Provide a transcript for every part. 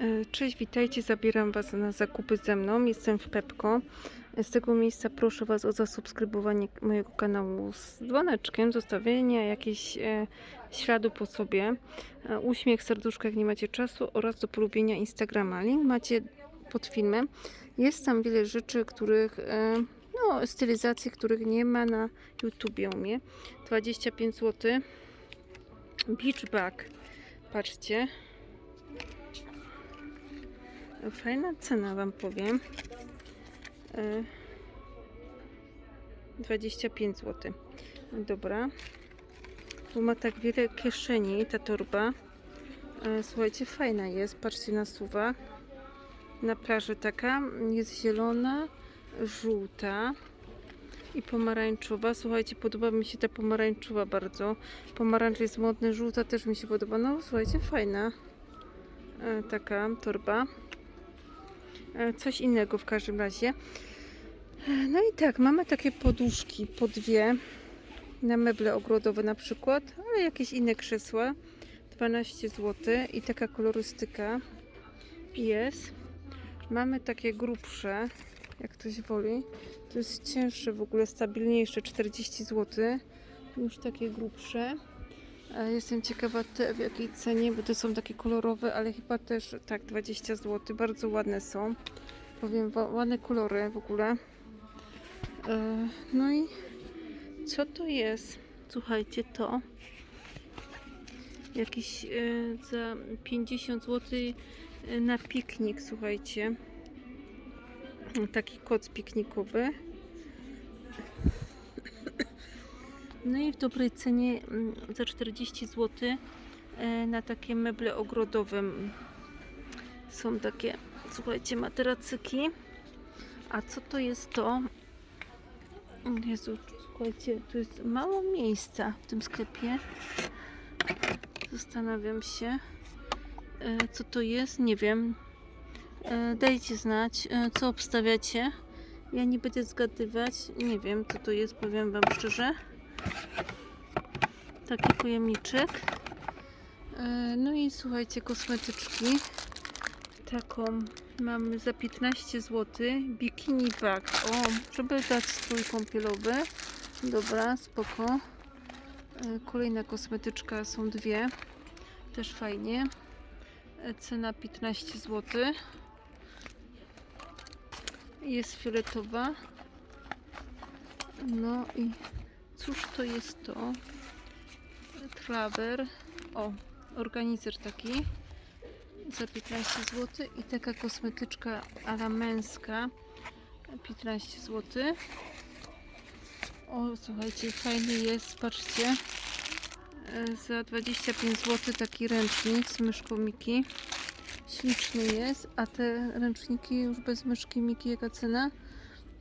E, Cześć, witajcie. Zabieram Was na zakupy ze mną. Jestem w Pepko. Z tego miejsca proszę Was o zasubskrybowanie mojego kanału z dzwoneczkiem, zostawienie jakiegoś e, śladu po sobie, e, uśmiech, serduszko jak nie macie czasu oraz do polubienia Instagrama. Link macie pod filmem. Jest tam wiele rzeczy, których, e, no, stylizacji, których nie ma na YouTubie u mnie. 25 zł. Beach bag. Patrzcie. Fajna cena Wam powiem. E, 25 zł. Dobra. Tu ma tak wiele kieszeni ta torba. E, Słuchajcie, fajna jest. Patrzcie na. Na plaży taka jest zielona, żółta i pomarańczowa. Słuchajcie, podoba mi się ta pomarańczowa bardzo. Pomarańcz jest modny, żółta też mi się podoba. No, słuchajcie, fajna e, taka torba. E, Coś innego w każdym razie. E, No i tak, mamy takie poduszki po dwie na meble ogrodowe na przykład, ale jakieś inne krzesła. 12 zł i taka kolorystyka jest. Mamy takie grubsze, jak ktoś woli. To jest cięższe, w ogóle stabilniejsze, 40 zł. Już takie grubsze. E, Jestem ciekawa te, w jakiej cenie, bo to są takie kolorowe, ale chyba też tak 20 zł. Bardzo ładne są. Powiem, ładne kolory w ogóle. E, No i co to jest? Słuchajcie, to jakiś e, za 50 zł na piknik, słuchajcie. Taki koc piknikowy. No i w dobrej cenie mm, za 40 zł e, na takie meble ogrodowe. Są takie, słuchajcie, materacyki. A co to jest to? Jezu, słuchajcie, tu jest mało miejsca w tym sklepie. Zastanawiam się, e, co to jest. Nie wiem. E, Dajcie znać, co obstawiacie. Ja nie będę zgadywać. Nie wiem, co to jest, powiem Wam szczerze. Taki pojemniczek. E, No i słuchajcie, kosmetyczki. Taką mamy za 15 zł. Bikini bag. O, żeby dać strój kąpielowy. Dobra, spoko. E, Kolejna kosmetyczka, są dwie. Też fajnie. E, Cena 15 zł. Jest fioletowa. No i cóż to jest to? Trawer. O, organizer taki za 15 zł i taka kosmetyczka ala męska 15 zł. O, słuchajcie, fajny jest, patrzcie. Za 25 zł taki ręcznik z myszką Miki. Śliczny jest, a te ręczniki już bez myszki Miki, jaka cena?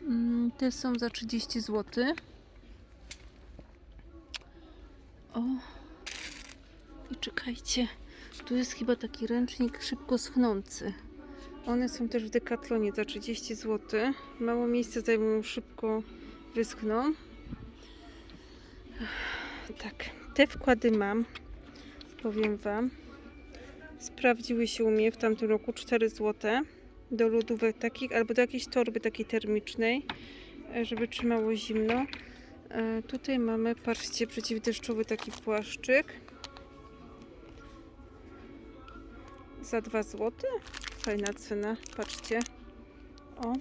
Mm, Te są za 30 zł. O, i czekajcie, tu jest chyba taki ręcznik szybko schnący. One są też w Decathlonie za 30 zł. Mało miejsca zajmują, szybko wyschną. Tak, te wkłady mam, powiem Wam. Sprawdziły się u mnie w tamtym roku 4 zł do lodówek takich albo do jakiejś torby takiej termicznej, e, żeby trzymało zimno. E, Tutaj mamy, patrzcie, przeciwdeszczowy taki płaszczyk. Za 2 zł. Fajna cena, patrzcie. O.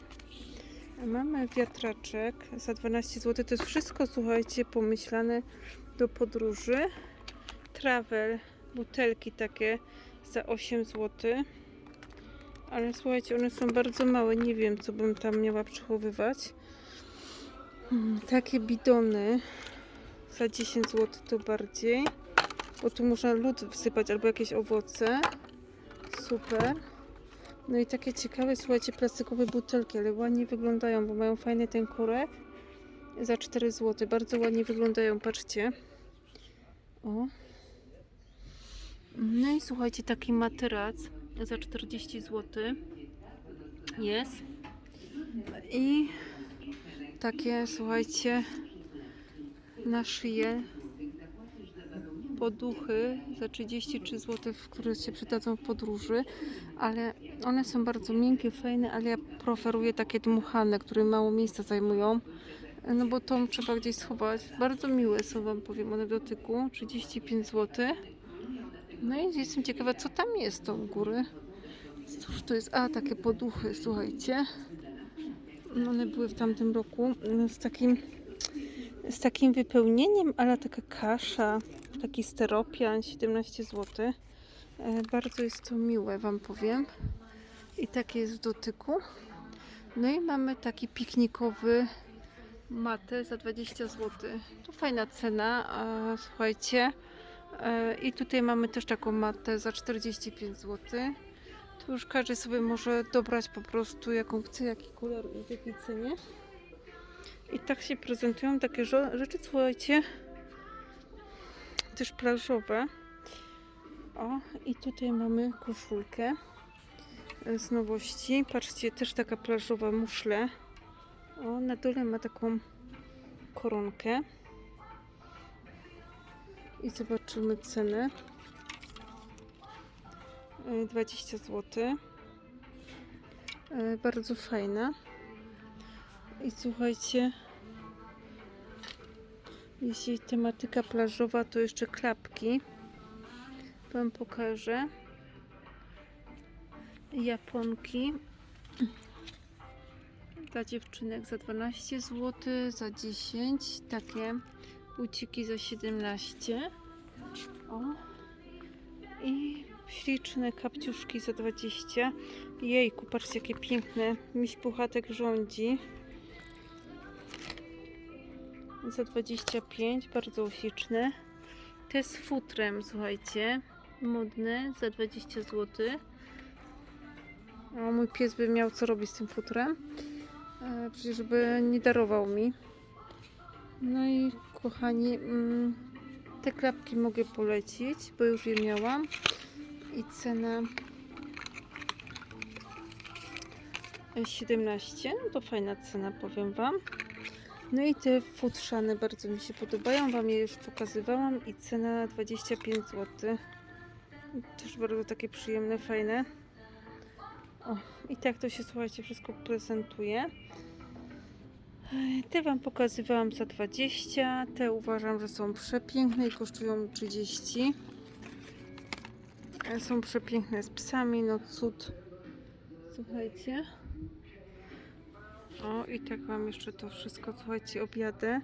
Mamy wiatraczek za 12 zł. To jest wszystko, słuchajcie, pomyślane do podróży. Travel, butelki takie za 8 zł. Ale słuchajcie, one są bardzo małe. Nie wiem, co bym tam miała przechowywać. Mm, Takie bidony za 10 zł to bardziej. Bo tu można lód wsypać albo jakieś owoce. Super. No i takie ciekawe, słuchajcie, plastikowe butelki, ale ładnie wyglądają, bo mają fajny ten korek. Za 4 zł. Bardzo ładnie wyglądają, patrzcie. O. No i słuchajcie, taki materac za 40 zł jest. I takie, słuchajcie, na szyję poduchy za 33 zł, które się przydadzą w podróży, ale one są bardzo miękkie, fajne, ale ja preferuję takie dmuchane, które mało miejsca zajmują. No bo tą trzeba gdzieś schować. Bardzo miłe są, Wam powiem, one w dotyku. 35 zł. No i jestem ciekawa, co tam jest u góry. Cóż to jest? A, takie poduchy, słuchajcie. No, One były w tamtym roku no, z takim, z takim wypełnieniem, ale taka kasza, taki steropian, 17 zł. E, bardzo jest to miłe, Wam powiem. I takie jest w dotyku. No i mamy taki piknikowy matę za 20 zł. To fajna cena, słuchajcie. E, I tutaj mamy też taką matę za 45 zł. Tu już każdy sobie może dobrać po prostu jaką chce, jaki kolor i w jakiej cenie. I tak się prezentują takie rzeczy, słuchajcie, też plażowe. O, i tutaj mamy koszulkę e, z nowości. Patrzcie, też taka plażowa muszle. O, na dole ma taką koronkę. I zobaczymy cenę. E, 20 zł. E, Bardzo fajna. I słuchajcie, jeśli tematyka plażowa, to jeszcze klapki. Wam pokażę. Japonki. Dla dziewczynek za 12 zł, za 10. Takie buciki za 17. O. Śliczne kapciuszki za 20. Jejku, patrzcie jakie piękne. Miś Puchatek rządzi. Za 25, bardzo śliczne. Te z futrem, słuchajcie. Modne, za 20 zł. O, mój pies by miał co robić z tym futrem. E, przecież by nie darował mi. No i kochani, mm, te klapki mogę polecić, bo już je miałam. I cena e, 17. No to fajna cena, powiem Wam. No i te futrzane bardzo mi się podobają. Wam je już pokazywałam. I cena 25 zł. Też bardzo takie przyjemne, fajne. O, i tak to się, słuchajcie, wszystko prezentuje. Te Wam pokazywałam za 20. Te uważam, że są przepiękne i kosztują 30. E, Są przepiękne z psami, no cud. Słuchajcie. O, i tak Wam jeszcze to wszystko, słuchajcie, objadę.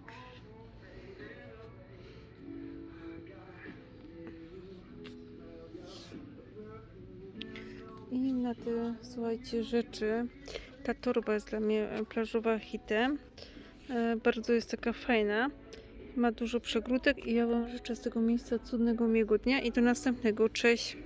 I na te, słuchajcie, rzeczy. Ta torba jest dla mnie e, plażowa hitem. E, bardzo jest taka fajna. Ma dużo przegródek i ja Wam życzę z tego miejsca cudnego miłego dnia i do następnego. Cześć!